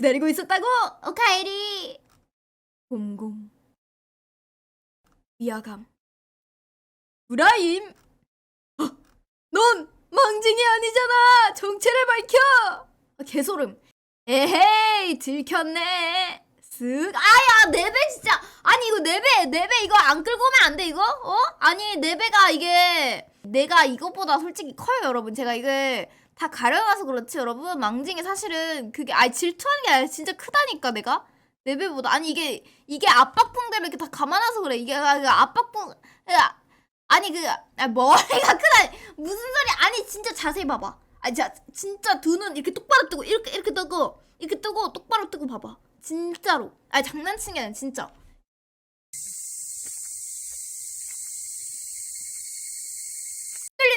기다리고 있었다고? 오카에리. 공공. 위화감. 브라임. 어, 넌 망징이 아니잖아! 정체를 밝혀! 아, 개소름. 에헤이 들켰네. 쓱 아야 네배 진짜. 아니 이거 네배 네 배 이거 안 끌고 오면 안 돼 이거? 어? 아니 네 배가 이게 내가 이것보다 솔직히 커요 여러분. 제가 이게 다 가려놔서 그렇지 여러분. 망징이 사실은 그게 아니 질투하는 게 아니라 진짜 크다니까 내가? 네 배보다. 아니 이게 이게 압박붕대를 이렇게 다 감아놔서 그래. 이게 아, 그 압박붕 야, 아니 그 아, 머리가 크다 무슨 소리 아니 진짜 자세히 봐봐. 아니 자 진짜 두 눈 이렇게 똑바로 뜨고 이렇게 이렇게 뜨고 이렇게 뜨고 똑바로 뜨고 봐봐. 진짜로. 아니 장난치는 게 아니라 진짜